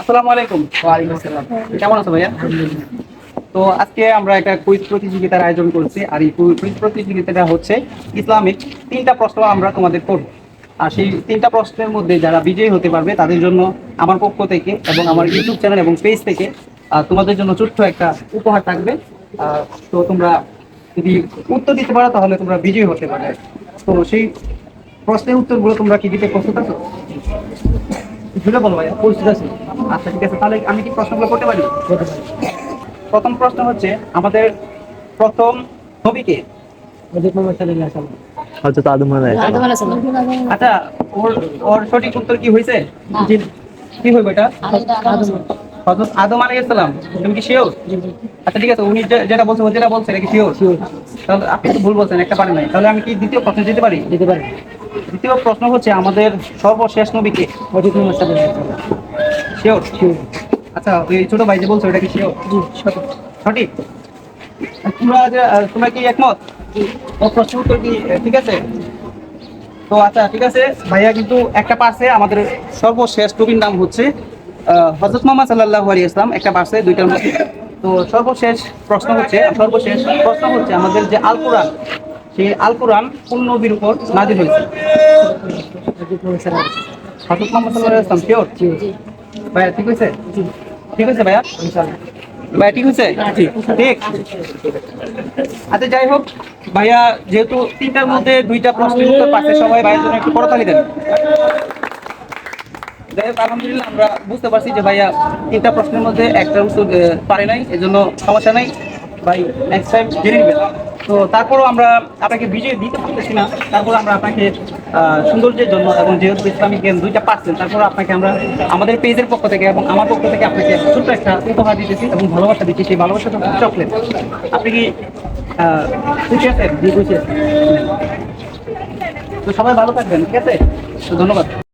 আসসালামু আলাইকুম। ওয়ালাইকুম আসসালাম। কেমন আছো ভাইয়া? তো আজকে আমরা একটা কুইজ প্রতিযোগিতার আয়োজন করছি আর এই কুইজ প্রতিযোগিতাটা হচ্ছে ইসলামিক তিনটা প্রশ্ন আমরা তোমাদের করব। আর সেই তিনটা প্রশ্নের মধ্যে যারা বিজয়ী হতে পারবে তাদের জন্য আমার পক্ষ থেকে এবং আমার ইউটিউব চ্যানেল এবং পেজ থেকে তোমাদের জন্য ছোট্ট একটা উপহার থাকবে। তো তোমরা যদি উত্তর দিতে পারো তাহলে তোমরা বিজয়ী হতে পারবে। তো সেই প্রশ্নের উত্তরগুলো তোমরা কি দিতে প্রস্তুত আছো? ভুলে বলো ভাইয়া পরিস্থিতি আছে। আচ্ছা ঠিক আছে তাহলে আমি কি প্রশ্নগুলো করতে পারি? প্রথম প্রশ্ন হচ্ছে আমাদের প্রথম নবীকে হযরত আদম আলাইহিস সালাম। আচ্ছা ওর ওর সঠিক উত্তর কি হয়েছে? কি হইবে এটা? হযরত আদম আলাইহিস সালাম তুমি কি শিওর আচ্ছা ঠিক আছে উনি যেটা বলছে ও যেটা বলছে এটা কি শিওর তাহলে আপনি তো ভুল বলছেন একটা পারেন নাই। তাহলে আমি কি দ্বিতীয় প্রশ্ন দিতে পারি? দিতে পারি। দ্বিতীয় প্রশ্ন হচ্ছে আমাদের সর্বশেষ নবীকে শিওর আচ্ছা ওই ছোট ভাই যে বলছো এটা কি শিওর সঠিক। তোমরা যে তোমরা কি একমত? প্রশ্ন উত্তর কি? ঠিক আছে? তো আচ্ছা ঠিক আছে। ভাইয়া কিন্তু একটা পার্সে আমাদের সর্বশেষ নবীর নাম হচ্ছে হজরত মোহাম্মদ সাল্লাহ আলী ইসলাম একটা পার্সে দুইটার মধ্যে তো সর্বশেষ প্রশ্ন হচ্ছে সর্বশেষ প্রশ্ন হচ্ছে আমাদের যে আল কোরআন সেই আল কোরআন কোন নবীর উপর নাজির হয়েছে? হজরত মোহাম্মদ সাল্লাহ ইসলাম শিওর ভাইয়া ঠিক হয়েছে? ঠিক হয়েছে ভাইয়া? ভাইয়া ঠিক হয়েছে? ঠিক। আচ্ছা যাই হোক ভাইয়া যেহেতু তিনটার মধ্যে দুইটা প্রশ্নের উত্তর পাচ্ছে সবাই ভাইয়ের জন্য একটু করতালি দেন। যাই হোক আলহামদুলিল্লাহ আমরা বুঝতে পারছি যে ভাইয়া তিনটা প্রশ্নের মধ্যে একটা উত্তর পারে নাই এজন্য সমস্যা নাই। ভাই নেক্সট টাইম জেনে নেবেন তো তারপরও আমরা আপনাকে বিজয় দিতে পারতেছি না। তারপর আমরা আপনাকে সৌন্দর্যের জন্য এবং যেহেতু ইসলামিক জ্ঞান দুইটা পাচ্ছেন তারপর আপনাকে আমরা আমাদের পেজের পক্ষ থেকে এবং আমার পক্ষ থেকে আপনাকে ছোট্ট একটা উপহার দিতেছি এবং ভালোবাসা দিচ্ছি। সেই ভালোবাসাটা চকলেট। আপনি কি খুশি আছেন? জি খুশি আছেন তো সবাই ভালো থাকবেন, ঠিক আছে? তো ধন্যবাদ।